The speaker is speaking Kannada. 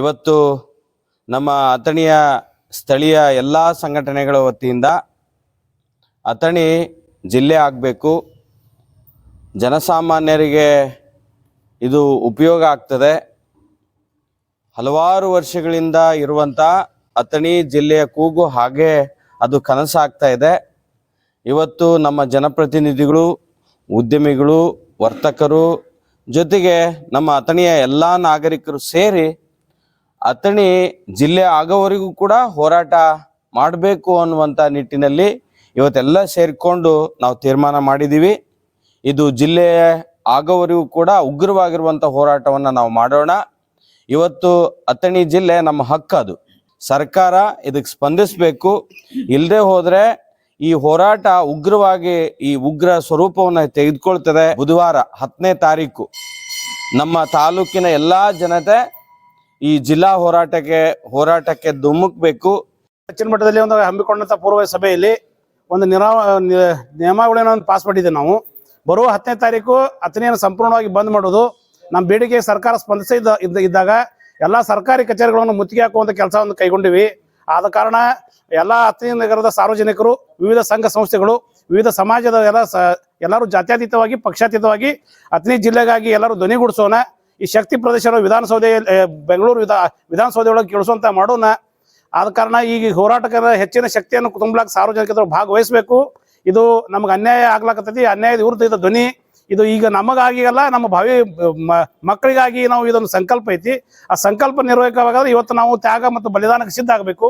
ಇವತ್ತು ನಮ್ಮ ಅಥಣಿಯ ಸ್ಥಳೀಯ ಎಲ್ಲ ಸಂಘಟನೆಗಳ ವತಿಯಿಂದ ಅಥಣಿ ಜಿಲ್ಲೆ ಆಗಬೇಕು. ಜನಸಾಮಾನ್ಯರಿಗೆ ಇದು ಉಪಯೋಗ ಆಗ್ತದೆ. ಹಲವಾರು ವರ್ಷಗಳಿಂದ ಇರುವಂಥ ಅಥಣಿ ಜಿಲ್ಲೆಯ ಕೂಗು ಹಾಗೆ ಅದು ಕನಸಾಗ್ತಾ ಇದೆ. ಇವತ್ತು ನಮ್ಮ ಜನಪ್ರತಿನಿಧಿಗಳು ಉದ್ಯಮಿಗಳು, ವರ್ತಕರು ಜೊತೆಗೆ ನಮ್ಮ ಅಥಣಿಯ ಎಲ್ಲ ನಾಗರಿಕರು ಸೇರಿ ಅಥಣಿ ಜಿಲ್ಲೆ ಆಗೋವರೆಗೂ ಕೂಡ ಹೋರಾಟ ಮಾಡಬೇಕು ಅನ್ನುವಂಥ ನಿಟ್ಟಿನಲ್ಲಿ ಇವತ್ತೆಲ್ಲ ಸೇರಿಕೊಂಡು ನಾವು ತೀರ್ಮಾನ ಮಾಡಿದ್ದೀವಿ ಇದು ಜಿಲ್ಲೆ ಆಗೋವರೆಗೂ ಕೂಡ ಉಗ್ರವಾಗಿರುವಂಥ ಹೋರಾಟವನ್ನು ನಾವು ಮಾಡೋಣ. ಇವತ್ತು ಅಥಣಿ ಜಿಲ್ಲೆ ನಮ್ಮ ಹಕ್ಕು ಅದು. ಸರ್ಕಾರ ಇದಕ್ಕೆ ಸ್ಪಂದಿಸಬೇಕು. ಇಲ್ಲದೆ ಹೋದರೆ ಈ ಹೋರಾಟ ಉಗ್ರವಾಗಿ ಈ ಉಗ್ರ ಸ್ವರೂಪವನ್ನು ತೆಗೆದುಕೊಳ್ತದೆ ಬುಧವಾರ ಹತ್ತನೇ ತಾರೀಕು. ನಮ್ಮ ತಾಲೂಕಿನ ಎಲ್ಲ ಜನತೆ ಈ ಜಿಲ್ಲಾ ಹೋರಾಟಕ್ಕೆ ಹೋರಾಟಕ್ಕೆ ಧುಮ್ಮುಕ್ಬೇಕು ಹೆಚ್ಚಿನ ಮಟ್ಟದಲ್ಲಿ ಒಂದು ಹಮ್ಮಿಕೊಂಡಂತ ಪೂರ್ವ ಸಭೆಯಲ್ಲಿ ಒಂದು ನಿರಾ ನಿಯಮಾವಳಿಯನ್ನು ಒಂದು ಪಾಸ್ ಮಾಡಿದ್ದೇವೆ ನಾವು. ಬರುವ ಹತ್ತನೇ ತಾರೀಕು ಅಥಣಿಯನ್ನು ಸಂಪೂರ್ಣವಾಗಿ ಬಂದ್ ಮಾಡೋದು ನಮ್ಮ ಬೇಡಿಕೆ ಸರ್ಕಾರ ಸ್ಪಂದಿಸಿದ ಇದ್ದ- ಇದ್ದಾಗ ಎಲ್ಲ ಸರ್ಕಾರಿ ಕಚೇರಿಗಳನ್ನು ಮುತ್ತಿಗೆ ಹಾಕುವಂತ ಕೆಲಸವನ್ನು ಕೈಗೊಂಡಿವಿ. ಆದ ಕಾರಣ ಎಲ್ಲ ಅಥಣಿ ನಗರದ ಸಾರ್ವಜನಿಕರು, ವಿವಿಧ ಸಂಘ ಸಂಸ್ಥೆಗಳು, ವಿವಿಧ ಸಮಾಜದ ಎಲ್ಲ ಸ, ಎಲ್ಲರೂ ಜಾತ್ಯತೀತವಾಗಿ, ಪಕ್ಷಾತೀತವಾಗಿ ಅತ್ನಿ ಜಿಲ್ಲೆಗಾಗಿ ಎಲ್ಲರೂ ಧ್ವನಿಗೂಡಿಸೋಣ ಈ ಶಕ್ತಿ ಪ್ರದೇಶ ವಿಧಾನಸೌಧ ಬೆಂಗಳೂರು ವಿಧಾ ವಿಧಾನಸೌಧೆಯೊಳಗೆ ಕೇಳಿಸುವಂತ ಮಾಡೋಣ. ಆದ ಕಾರಣ ಈಗ ಹೋರಾಟಗಾರರ ಹೆಚ್ಚಿನ ಶಕ್ತಿಯನ್ನು ತುಂಬಲಾಕ ಸಾರ್ವಜನಿಕರು ಭಾಗವಹಿಸಬೇಕು. ಇದು ನಮ್ಗೆ ಅನ್ಯಾಯ ಆಗ್ಲಾಕತ್ತೈತಿ. ಅನ್ಯಾಯದ ವಿರುದ್ಧ ಇದು ಧ್ವನಿ ಇದು ಈಗ ನಮಗಾಗಿ ಅಲ್ಲ, ನಮ್ಮ ಭಾವಿ ಮಕ್ಕಳಿಗಾಗಿ ನಾವು ಇದೊಂದು ಸಂಕಲ್ಪ ಐತಿ. ಆ ಸಂಕಲ್ಪ ನಿರ್ವಹಿಕವಾಗಾದ್ರೆ ಇವತ್ತು ನಾವು ತ್ಯಾಗ ಮತ್ತು ಬಲಿದಾನಕ್ಕೆ ಸಿದ್ಧ ಆಗಬೇಕು.